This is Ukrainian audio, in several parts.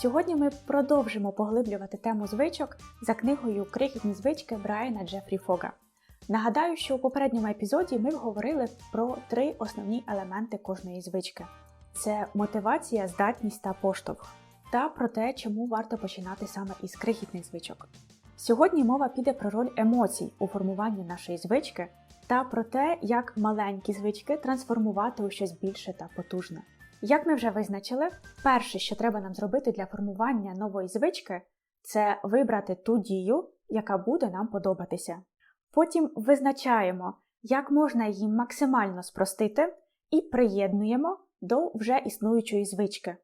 Сьогодні ми продовжимо поглиблювати тему звичок за книгою Крихітні звички Брайана Джефрі Фога. Нагадаю, що у попередньому епізоді ми говорили про три основні елементи кожної звички: це мотивація, здатність та поштовх, та про те, чому варто починати саме із крихітних звичок. Сьогодні мова піде про роль емоцій у формуванні нашої звички та про те, як маленькі звички трансформувати у щось більше та потужне. Як ми вже визначили, перше, що треба нам зробити для формування нової звички, це вибрати ту дію, яка буде нам подобатися. Потім визначаємо, як можна її максимально спростити, і приєднуємо до вже існуючої звички,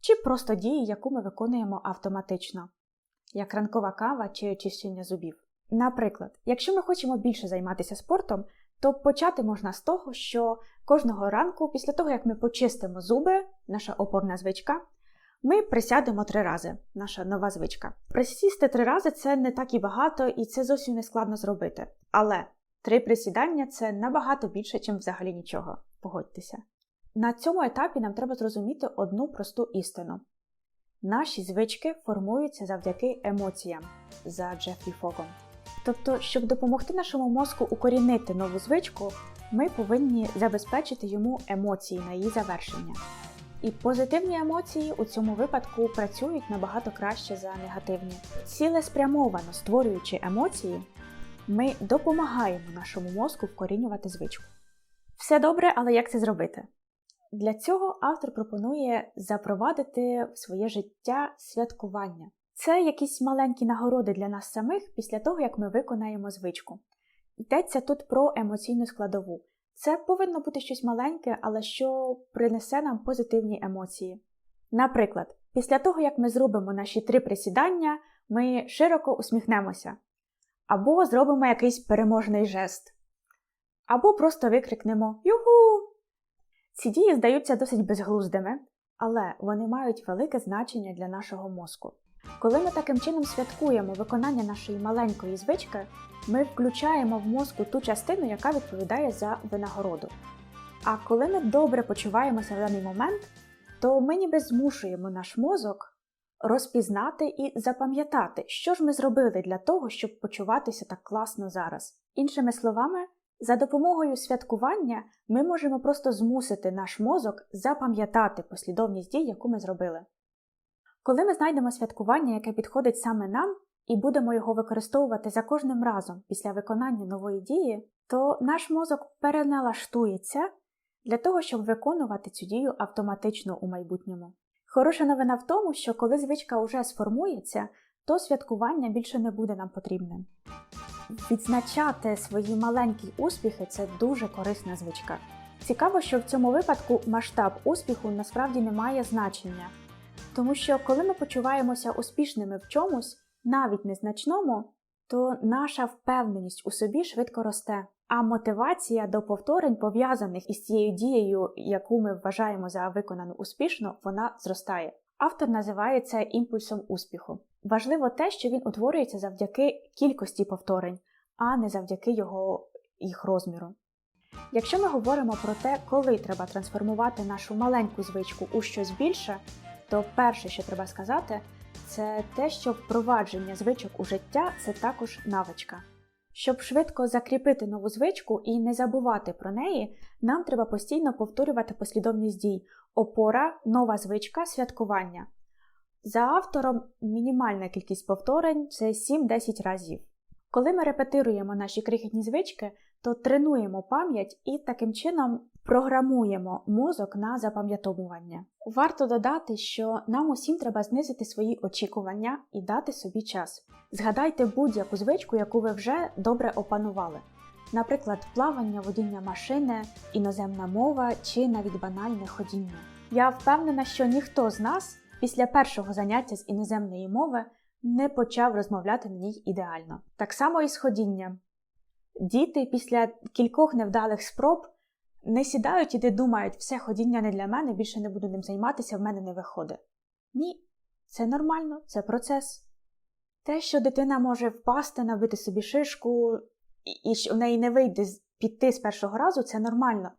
чи просто дії, яку ми виконуємо автоматично, як ранкова кава чи очищення зубів. Наприклад, якщо ми хочемо більше займатися спортом, то почати можна з того, що кожного ранку, після того як ми почистимо зуби, наша опорна звичка, ми присядемо три рази, наша нова звичка. Присісти три рази це не так і багато, і це зовсім не складно зробити. Але три присідання це набагато більше, ніж взагалі нічого. Погодьтеся. На цьому етапі нам треба зрозуміти одну просту істину. Наші звички формуються завдяки емоціям за Джефрі Фогом. Тобто, щоб допомогти нашому мозку укорінити нову звичку, ми повинні забезпечити йому емоції на її завершення. І позитивні емоції у цьому випадку працюють набагато краще за негативні. Цілеспрямовано створюючи емоції, ми допомагаємо нашому мозку вкорінювати звичку. Все добре, але як це зробити? Для цього автор пропонує запровадити в своє життя святкування. Це якісь маленькі нагороди для нас самих після того, як ми виконаємо звичку. Йдеться тут про емоційну складову. Це повинно бути щось маленьке, але що принесе нам позитивні емоції. Наприклад, після того, як ми зробимо наші три присідання, ми широко усміхнемося, або зробимо якийсь переможний жест, або просто викрикнемо Югу! Ці дії здаються досить безглуздими, але вони мають велике значення для нашого мозку. Коли ми таким чином святкуємо виконання нашої маленької звички, ми включаємо в мозку ту частину, яка відповідає за винагороду. А коли ми добре почуваємося в даний момент, то ми ніби змушуємо наш мозок розпізнати і запам'ятати, що ж ми зробили для того, щоб почуватися так класно зараз. Іншими словами, за допомогою святкування ми можемо просто змусити наш мозок запам'ятати послідовність дій, яку ми зробили. Коли ми знайдемо святкування, яке підходить саме нам, і будемо його використовувати за кожним разом після виконання нової дії, то наш мозок переналаштується для того, щоб виконувати цю дію автоматично у майбутньому. Хороша новина в тому, що коли звичка вже сформується, то святкування більше не буде нам потрібним. Відзначати свої маленькі успіхи це дуже корисна звичка. Цікаво, що в цьому випадку масштаб успіху насправді не має значення, тому що коли ми почуваємося успішними в чомусь, навіть незначному, то наша впевненість у собі швидко росте, а мотивація до повторень, пов'язаних із цією дією, яку ми вважаємо за виконану успішно, вона зростає. Автор називає це імпульсом успіху. Важливо те, що він утворюється завдяки кількості повторень, а не завдяки його їх розміру. Якщо ми говоримо про те, коли треба трансформувати нашу маленьку звичку у щось більше, то перше, що треба сказати, це те, що впровадження звичок у життя це також навичка. Щоб швидко закріпити нову звичку і не забувати про неї, нам треба постійно повторювати послідовність дій, опора, нова звичка, святкування. За автором, мінімальна кількість повторень це 7-10 разів. Коли ми репетируємо наші крихітні звички, то тренуємо пам'ять і таким чином програмуємо мозок на запам'ятовування. Варто додати, що нам усім треба знизити свої очікування і дати собі час. Згадайте будь-яку звичку, яку ви вже добре опанували. Наприклад, плавання, водіння машини, іноземна мова чи навіть банальне ходіння. Я впевнена, що ніхто з нас після першого заняття з іноземної мови не почав розмовляти на ній ідеально. Так само і з ходінням. Діти після кількох невдалих спроб не сідають і не думають, все ходіння не для мене, більше не буду ним займатися, в мене не виходить. Ні, це нормально, це процес. Те, що дитина може впасти, набити собі шишку, і в неї не вийде піти з першого разу, це нормально.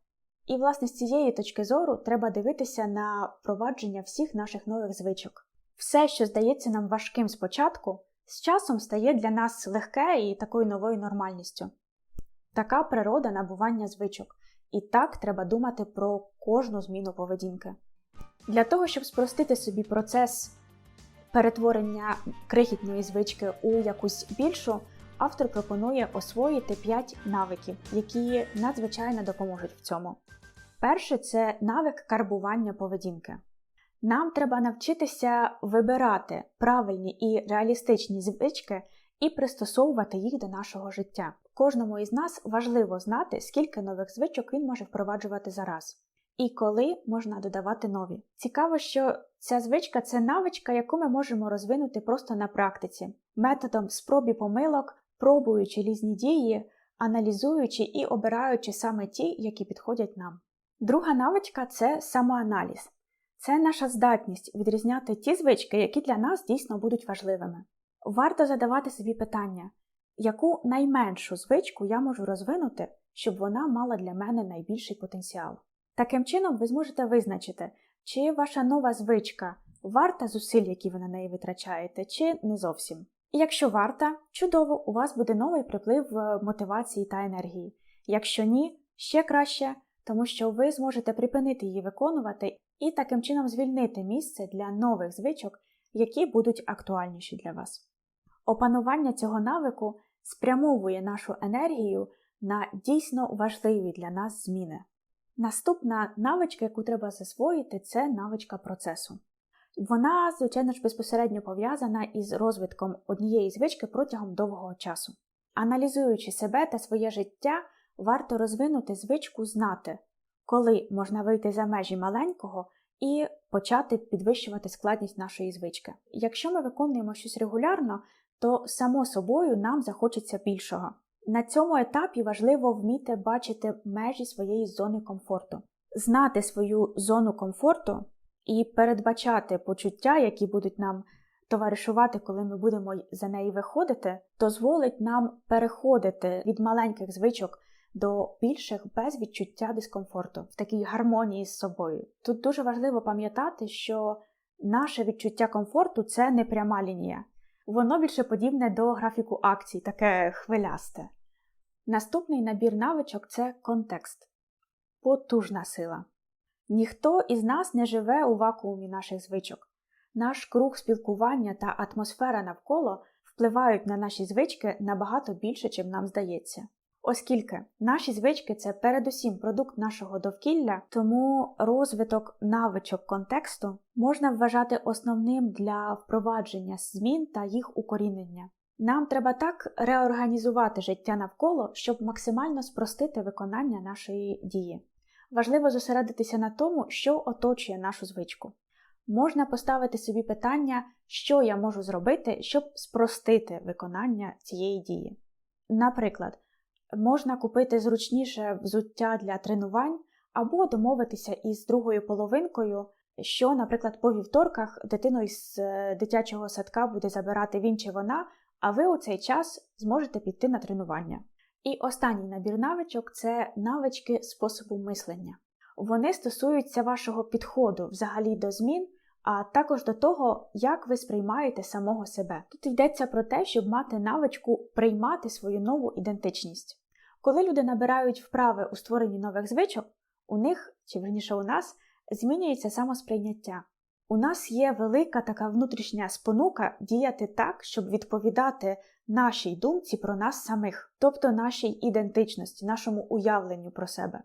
І, власне, з цієї точки зору треба дивитися на впровадження всіх наших нових звичок. Все, що здається нам важким спочатку, з часом стає для нас легке і такою новою нормальністю. Така природа набування звичок, і так треба думати про кожну зміну поведінки. Для того, щоб спростити собі процес перетворення крихітної звички у якусь більшу, автор пропонує освоїти 5 навиків, які надзвичайно допоможуть в цьому. Перше це навик карбування поведінки. Нам треба навчитися вибирати правильні і реалістичні звички і пристосовувати їх до нашого життя. Кожному із нас важливо знати, скільки нових звичок він може впроваджувати зараз. І коли можна додавати нові. Цікаво, що ця звичка це навичка, яку ми можемо розвинути просто на практиці, методом спроб і помилок, пробуючи різні дії, аналізуючи і обираючи саме ті, які підходять нам. Друга навичка це самоаналіз. Це наша здатність відрізняти ті звички, які для нас дійсно будуть важливими. Варто задавати собі питання, яку найменшу звичку я можу розвинути, щоб вона мала для мене найбільший потенціал. Таким чином, ви зможете визначити, чи ваша нова звичка варта зусиль, які ви на неї витрачаєте, чи не зовсім. І якщо варта, чудово, у вас буде новий приплив е, мотивації та енергії. Якщо ні, ще краще, тому що ви зможете припинити її виконувати і таким чином звільнити місце для нових звичок, які будуть актуальніші для вас. Опанування цього навику спрямовує нашу енергію на дійсно важливі для нас зміни. Наступна навичка, яку треба засвоїти, це навичка процесу. Вона, звичайно ж, безпосередньо пов'язана із розвитком однієї звички протягом довгого часу. Аналізуючи себе та своє життя, варто розвинути звичку знати, коли можна вийти за межі маленького і почати підвищувати складність нашої звички. Якщо ми виконуємо щось регулярно, то само собою нам захочеться більшого. На цьому етапі важливо вміти бачити межі своєї зони комфорту, знати свою зону комфорту і передбачати почуття, які будуть нам товаришувати, коли ми будемо за неї виходити, дозволить нам переходити від маленьких звичок до більших без відчуття дискомфорту, в такій гармонії з собою. Тут дуже важливо пам'ятати, що наше відчуття комфорту це не пряма лінія. Воно більше подібне до графіку акцій, таке хвилясте. Наступний набір навичок це контекст, потужна сила. Ніхто із нас не живе у вакуумі наших звичок. Наш круг спілкування та атмосфера навколо впливають на наші звички набагато більше, чим нам здається. Оскільки наші звички це передусім продукт нашого довкілля, тому розвиток навичок контексту можна вважати основним для впровадження змін та їх укорінення. Нам треба так реорганізувати життя навколо, щоб максимально спростити виконання нашої дії. Важливо зосередитися на тому, що оточує нашу звичку. Можна поставити собі питання, що я можу зробити, щоб спростити виконання цієї дії. Наприклад, можна купити зручніше взуття для тренувань або домовитися із другою половинкою, що, наприклад, по вівторках дитину із е, дитячого садка буде забирати він чи вона, а ви у цей час зможете піти на тренування. І останній набір навичок це навички способу мислення. Вони стосуються вашого підходу взагалі до змін, а також до того, як ви сприймаєте самого себе. Тут йдеться про те, щоб мати навичку приймати свою нову ідентичність. Коли люди набирають вправи у створенні нових звичок, у них, чи верніше у нас, змінюється самосприйняття. У нас є велика така внутрішня спонука діяти так, щоб відповідати нашій думці про нас самих, тобто нашій ідентичності, нашому уявленню про себе.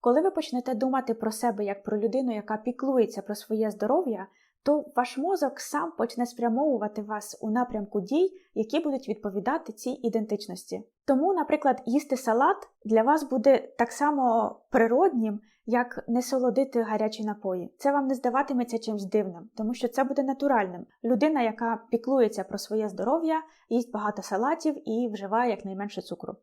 Коли ви почнете думати про себе як про людину, яка піклується про своє здоров'я, то ваш мозок сам почне спрямовувати вас у напрямку дій, які будуть відповідати цій ідентичності. Тому, наприклад, їсти салат для вас буде так само природнім, як не солодити гарячі напої. Це вам не здаватиметься чимось дивним, тому що це буде натуральним. Людина, яка піклується про своє здоров'я, їсть багато салатів і вживає якнайменше цукру.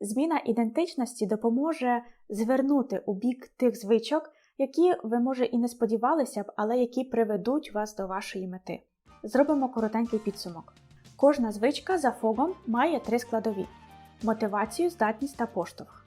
Зміна ідентичності допоможе звернути у бік тих звичок, які ви, може, і не сподівалися б, але які приведуть вас до вашої мети. Зробимо коротенький підсумок. Кожна звичка за фогом має три складові: мотивацію, здатність та поштовх.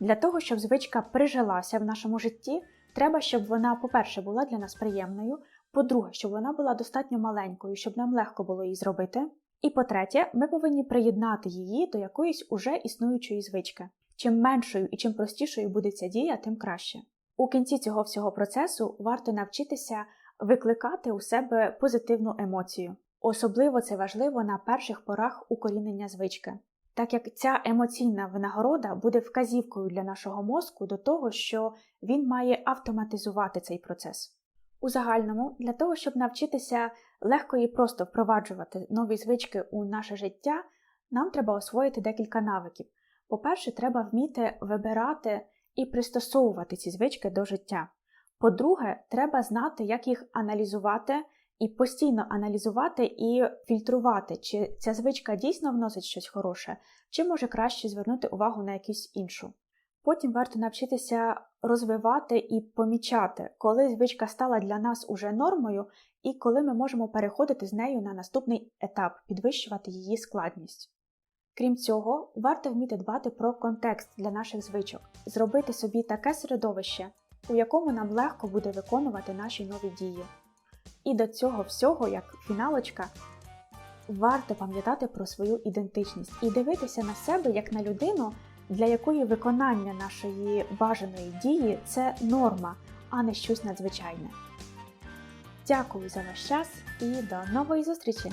Для того, щоб звичка прижилася в нашому житті, треба, щоб вона, по-перше, була для нас приємною, По-друге, щоб вона була достатньо маленькою, щоб нам легко було її зробити. І по-третє, ми повинні приєднати її до якоїсь уже існуючої звички. Чим меншою і чим простішою буде ця дія, тим краще. У кінці цього всього процесу варто навчитися викликати у себе позитивну емоцію. Особливо це важливо на перших порах укорінення звички, так як ця емоційна винагорода буде вказівкою для нашого мозку до того, що він має автоматизувати цей процес. У загальному, для того, щоб навчитися легко і просто впроваджувати нові звички у наше життя, нам треба освоїти декілька навиків. По-перше, треба вміти вибирати і пристосовувати ці звички до життя. По-друге, треба знати, як їх аналізувати і постійно аналізувати і фільтрувати, чи ця звичка дійсно вносить щось хороше, чи може краще звернути увагу на якусь іншу. Потім варто навчитися розвивати і помічати, коли звичка стала для нас уже нормою, і коли ми можемо переходити з нею на наступний етап, підвищувати її складність. Крім цього, варто вміти дбати про контекст для наших звичок, зробити собі таке середовище, у якому нам легко буде виконувати наші нові дії. І до цього всього, як фіналочка, варто пам'ятати про свою ідентичність і дивитися на себе як на людину, для якої виконання нашої бажаної дії це норма, а не щось надзвичайне. Дякую за ваш час і до нової зустрічі!